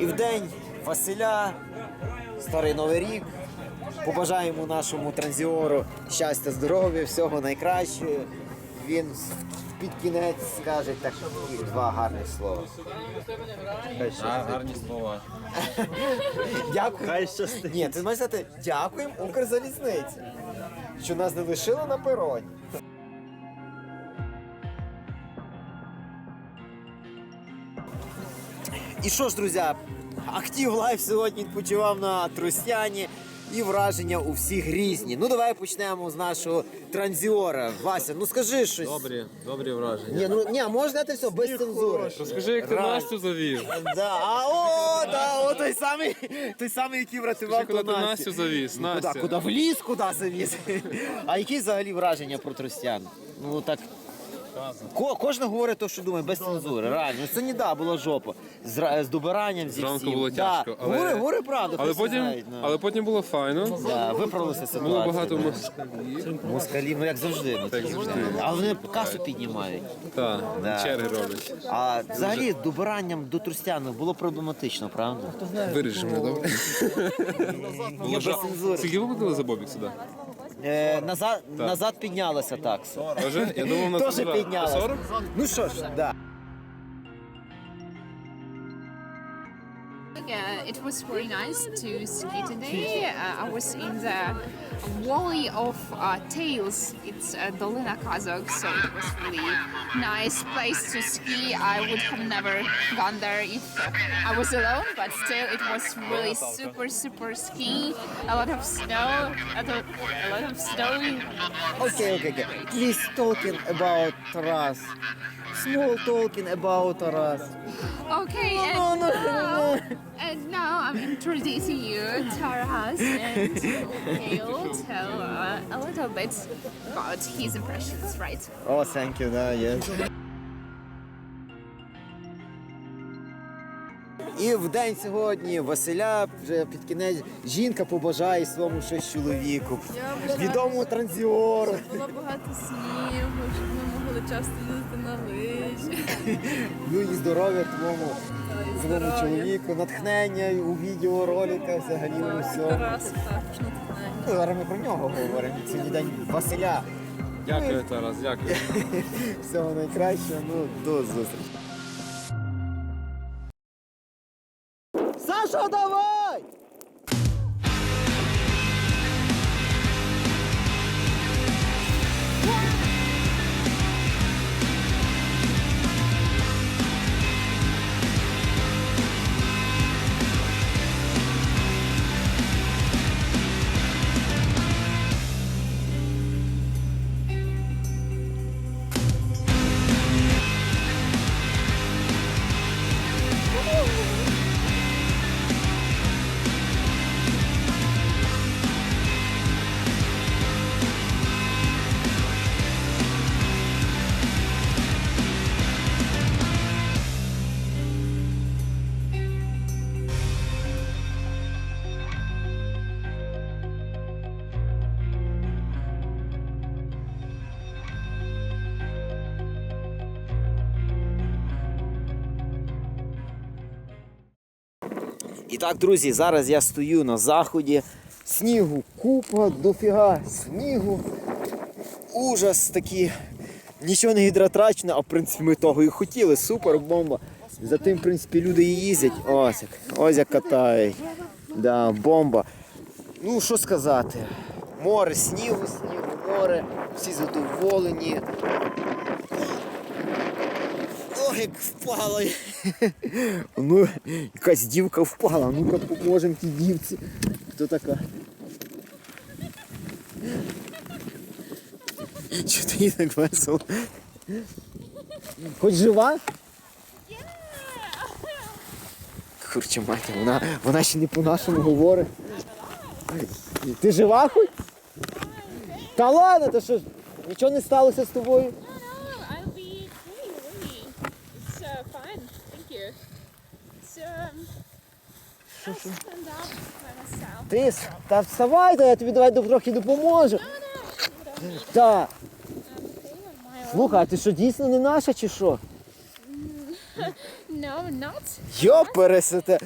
І в день Василя, старий новий рік. Побажаємо нашому транзіору щастя, здоров'я, всього найкращого. Він під кінець скаже такі два гарних слова. Гарні слова. Дякую. Хай щастить. Ні, ти маєш сказати, дякуємо Укрзалізниці, що нас не лишили на пероні. І що ж, друзі, актив лайф сьогодні відпочивав на Тростяні. І враження у всіх різні. Ну давай почнемо з нашого транзіора. Вася, ну скажи щось. Добрі, добрі враження. Ні, ну ні, можна це все без цензури. Розкажи, як ти Реально. Настю завів. Да, а о, да, о, той самий, той самий, який врятував Скажи, куди ти Настю. Завіз? Куди, куди в ліс, куди завіз? А які взагалі враження про Тростян? Ну так. Ко, кожен говорить те, що думає, без цензури. Реально, це не да, була жопа. З, ра- з добиранням зі Зранку всім. було Да. тяжко, але- Говори, говори правду, Але всі потім, знають, ну. але потім було файно. Да, виправилася ситуація. Було багато да. москалів. Москалі, ну як завжди. Ну, Так завжди. А вони касу піднімають. Так, Да. черги роблять. А взагалі добиранням до Тростяну було проблематично, правда? Виріж добре? Ні, без цензури. Скільки ви платили за бобік сюди? Е, назад, назад піднялася такса. Тоже? Я думав, на Тоже 40. піднялася. 40? Ну що ж, да. it was really nice to ski today. Uh, I was in the valley of uh, Tails. It's uh, Dolina Kazakh, so it was really nice place to ski. I would have never gone there if I was alone, but still it was really super, super ski. A lot of snow, a lot, a lot of snow. Okay, okay, okay. Please talking about Taras. Small talking about Taras. Okay, No, and no, no, now, no. and now I'm introducing you to Taras and he'll tell uh, a little bit about his impressions, right? Oh, thank you, да, yes. І в день сьогодні Василя вже під кінець жінка побажає своєму щось чоловіку. Відомому транзіору. Було багато снігу, щоб ми могли часто їздити на лижі. Ну і здоров'я твоєму, твоєму чоловіку, натхнення у відеороликах, взагалі у всьому. Тарас також натхнення. Ну, зараз ми про нього говоримо. Сьогодні день Василя. Дякую, Тарас, дякую. Всього найкращого. Ну, до зустрічі. Саша, давай! І так, друзі, зараз я стою на заході. Снігу купа, дофіга снігу. Ужас такий. Нічого не гідротрачено, а в принципі ми того і хотіли. Супер бомба. За тим, в принципі, люди і їздять. Ось як, ось як катають. Да, бомба. Ну, що сказати. Море, снігу, снігу, море, всі задоволені. Як впало. Ну, якась дівка впала. Ну-ка поможемо тій дівці. Хто така? Чого ти їй так весело? Хоч жива? Курче мати, вона, вона ще не по-нашому говорить. Ти жива хоч? Та ладно, то що ж, нічого не сталося з тобою? No, I'll be really, really. It's uh, fine. Thank you. So, by myself. Ти та вставай, то я тобі давай трохи допоможу. Own. Слухай, а ти що дійсно не наша чи що? No, not. Йо, пересете.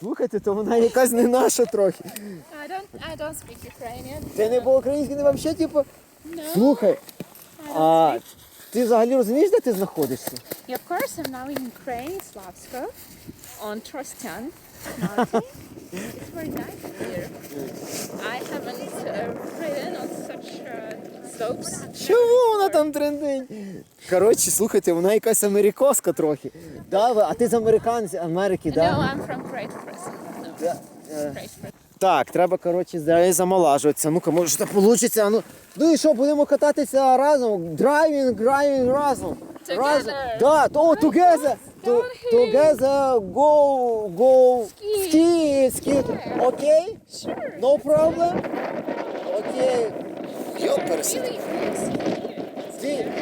Слухайте, то вона якась не наша трохи. I don't. I don't speak Ukrainian. Ти не по-українськи, не взагалі, типу. No. Слухай, а ти взагалі розумієш, де ти знаходишся? Yeah, of course, I'm now in Ukraine, Slavsko, on Trostyan mountain. it's very nice here. I haven't uh, ridden on such uh, slopes. Чого вона там трендить? Коротше, слухайте, вона якась америкоска трохи. Да, ви- а ти з американців Америки, No, да? I'm from Great Britain. No, Да, е. Great Britain. Так, треба, коротше, далі замолажуватися. Ну-ка, може так вийде. Ну, ну і що, будемо кататися разом? Драйвінг, драйвінг разом. Together. Разом. Да, то together. To, Downhill. together go, go, Ski. ski, ski. Окей? Sure. No problem? Окей. Йоперси. Really, really ski. Ти,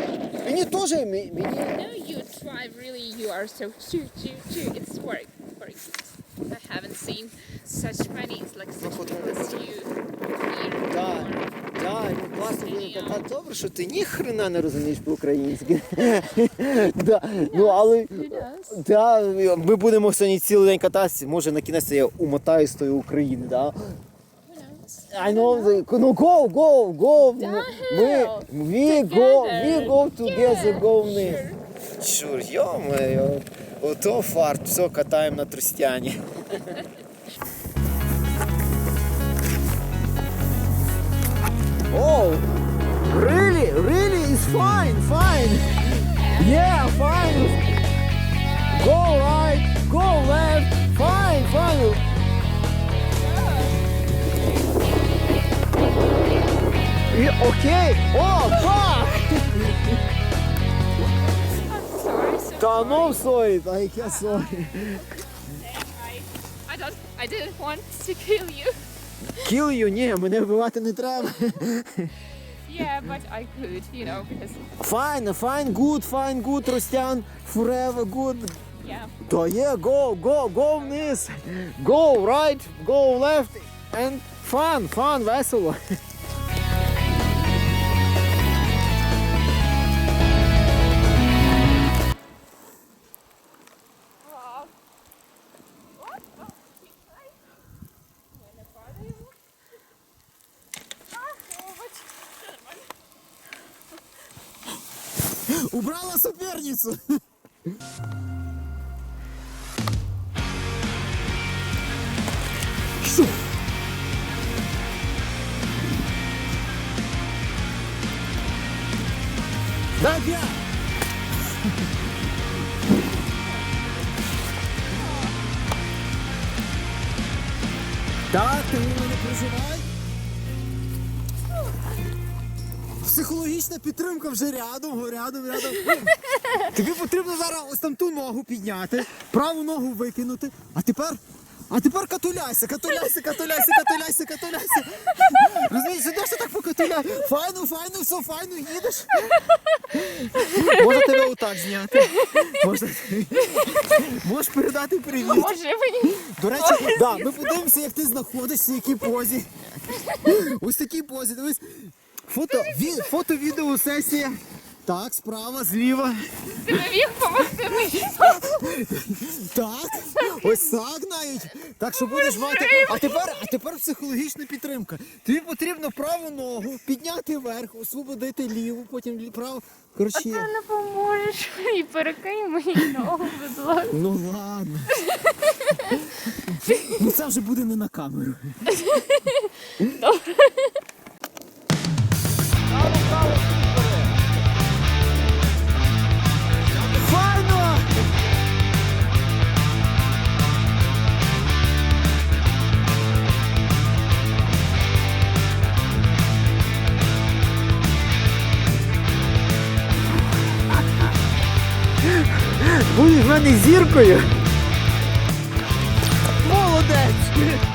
мені теж, мені, мені No, you drive really. You are so choo choo choo. It's very, very good. I haven't seen such Chinese like such people as you here. Да, да, класно. Добре, що ти ні хрена не розумієш по-українськи. да, ну, але да, ми будемо сьогодні цілий день кататися. Може на кінець я умотаю з тої України, да? I know, the- ну go, go, go. Ми, we go, we go together, go вниз. Чур, йо-моє, ото фарт, все, катаємо на тростяні. Oh, really, really, it's fine, fine. Yeah, fine. Go right, go left, fine, fine. Yeah, okay. Oh, fuck. Sorry, so Та ну сорі, та яке сорі. I, I don't, I didn't want to kill you. Kill you, ні, мене вбивати не треба. Yeah, but I could, you know, because Fine, fine, good, fine, good, Ростян, forever good. yeah. Та є, go, go, go вниз. Go right, go left and fun, fun, весело. Убрала соперницу. Що? Надя! Так, ти не проживай. Психологічна підтримка вже рядом, рядом, рядом. Тобі потрібно зараз ось там ту ногу підняти, праву ногу викинути, а тепер. А тепер катуляйся, катуляйся, катуляйся, катуляйся, катуляйся. Розумієш, ідеш ти так покатуляй. Файно, файно, все файно, їдеш. Можна тебе отак зняти. Можна... Можеш передати привіт. Може мені? До речі, да, ми подивимося, як ти знаходишся, в якій позі. Ось такій позі. Дивись. Фото, ві, фото, відео, сесія. Так, справа, зліва. Ти не міг допомогти мені? Так. Ось так навіть. Так що будеш мати. А тепер, а тепер психологічна підтримка. Тобі потрібно праву ногу підняти вверх, освободити ліву, потім лі- праву. Коротше. Ти не поможеш мені, перекинь мені ногу, будь ласка. Ну ладно. Ну це вже буде не на камеру. Будеш в мене зіркою. Молодець!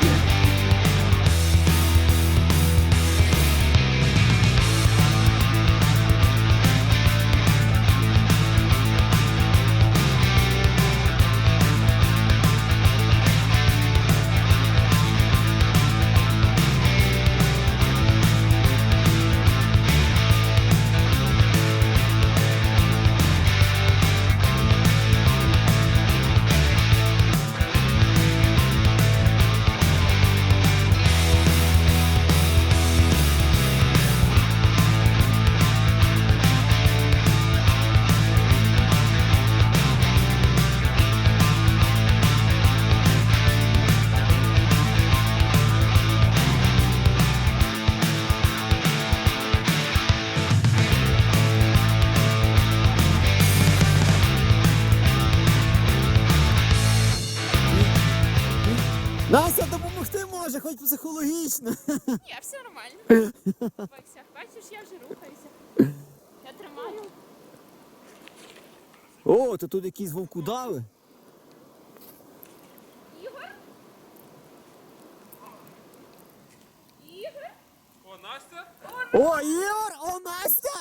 Психологічно. Ні, все нормально. Бакся, бачиш, я вже рухаюся. Я тримаю. О, то тут якісь вовкудави. Ігор? Ігор? О, Настя? О, Ігор, о, Настя!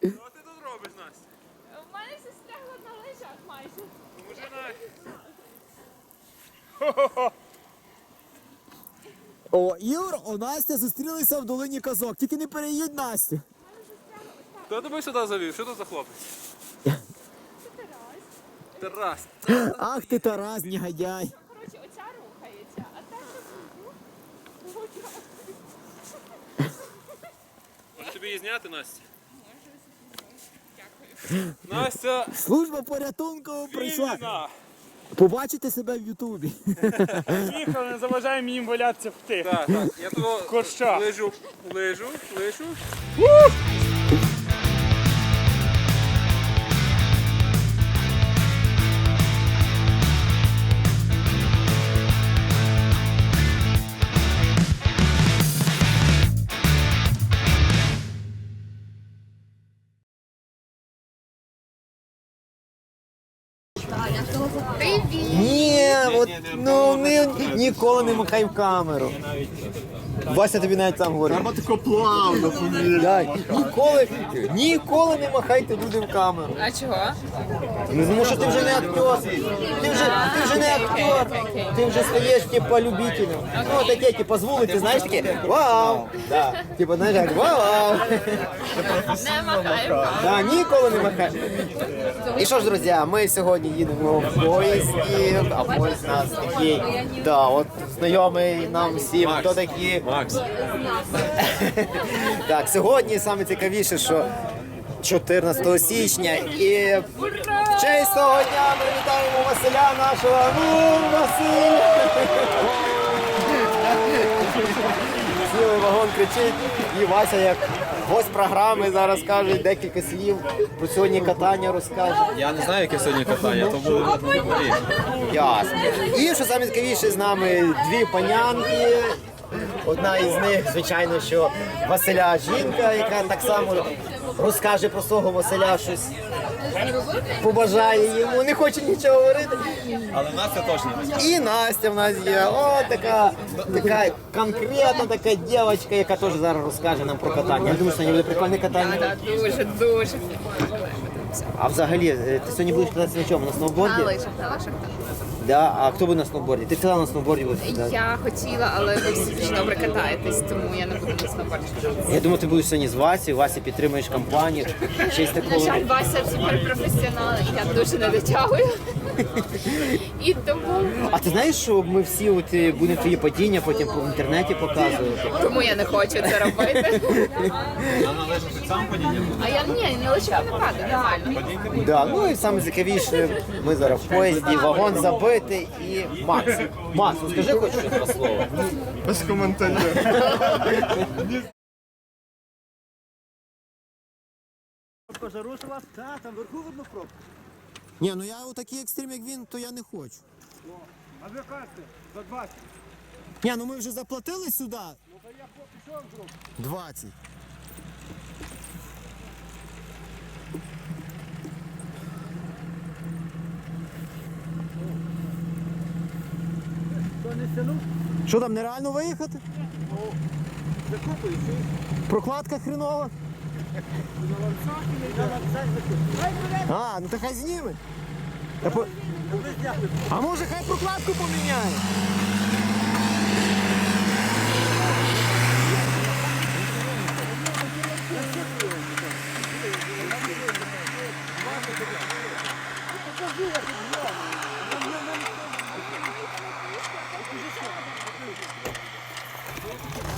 Що ти тут робиш, Настя? У мене все стягло на лежах майже. Поможи Настя. О, Ігор, о, Настя зустрілися в долині казок. Тільки не переїдь Настю. Хто тебе сюди завів? Що тут за хлопець? Тарас. Ах ти Тарас, негодяй. Коротше, оця рухається, а та що Може тобі її зняти, Настя? Настя! Служба порятунку прийшла. Вільна! Побачите себе в Ютубі. Їхали, не заважаємо їм валятися в тих. Так, так, я того Корча. лежу, лежу, лежу. Ну ми ніколи не махай в камеру. Вася тобі навіть сам говорить. Треба тако плавно Ніколи, ніколи не махайте людям в камеру. А чого? Ну, тому що ти вже не актер. Ти вже, ти вже не актер. Ти вже стаєш типа любителем. Ну таке, типа з вулиці, знаєш таке, вау! Да. Типа, знаєш, як вау! Не махаємо. Да, ніколи не махай. І що ж, друзі, ми сьогодні їдемо в поїзді, а поїзд у нас такий, да, от знайомий нам всім, хто такі. Макс. Так, сьогодні саме цікавіше, що 14 січня і в честь того дня ми вітаємо Василя нашого. Ну, Василь! Цілий вагон кричить, і Вася як гость програми зараз каже декілька слів про сьогодні катання розкаже. Я не знаю, яке сьогодні катання, то буде на. Ясно. І що саме цікавіше з нами дві панянки. Одна із них, звичайно, що Василя жінка, яка так само розкаже про свого Василя щось. Побажає йому, не хоче нічого говорити. Але Настя точно. І Настя в нас є. О, така, така конкретна така дівчинка, яка теж зараз розкаже нам про катання. Я думаю, що сьогодні буде прикольне катання. Так, дуже, дуже. А взагалі, е, ти сьогодні будеш кататися на чому? На сноуборді? На лижах, на лижах. так. Да? А хто буде на сноуборді? Ти хотіла на сноуборді бути? кататися. Я хотіла, але ви всі дуже добре катаєтесь, тому я не буду на сноуборді. Я думаю, ти будеш сьогодні з Васі, Вася підтримуєш компанію. Честь На такого. жаль, Вася суперпрофесіонал, і я дуже не дотягую. І тому, А ти знаєш, що ми всі от е, будемо твої падіння потім по інтернеті показувати? тому я не хочу це робити. А я ні, не лише не падаю, нормально. Да, ну і саме цікавіше, ми зараз в поїзді, вагон забитий і Макс. Макс, ну скажи хоч щось два слова. Без коментарів. Ні, ну я у такий екстрим, як він, то я не хочу. А ви кажете, за 20. Ні, ну ми вже заплатили сюди. Ну то я пішов друг. 20. То не стянув? Що там, нереально виїхати? Закупую, чи? Прокладка хренова. А, ну то хай зніме. А може хай прокладку поміняє?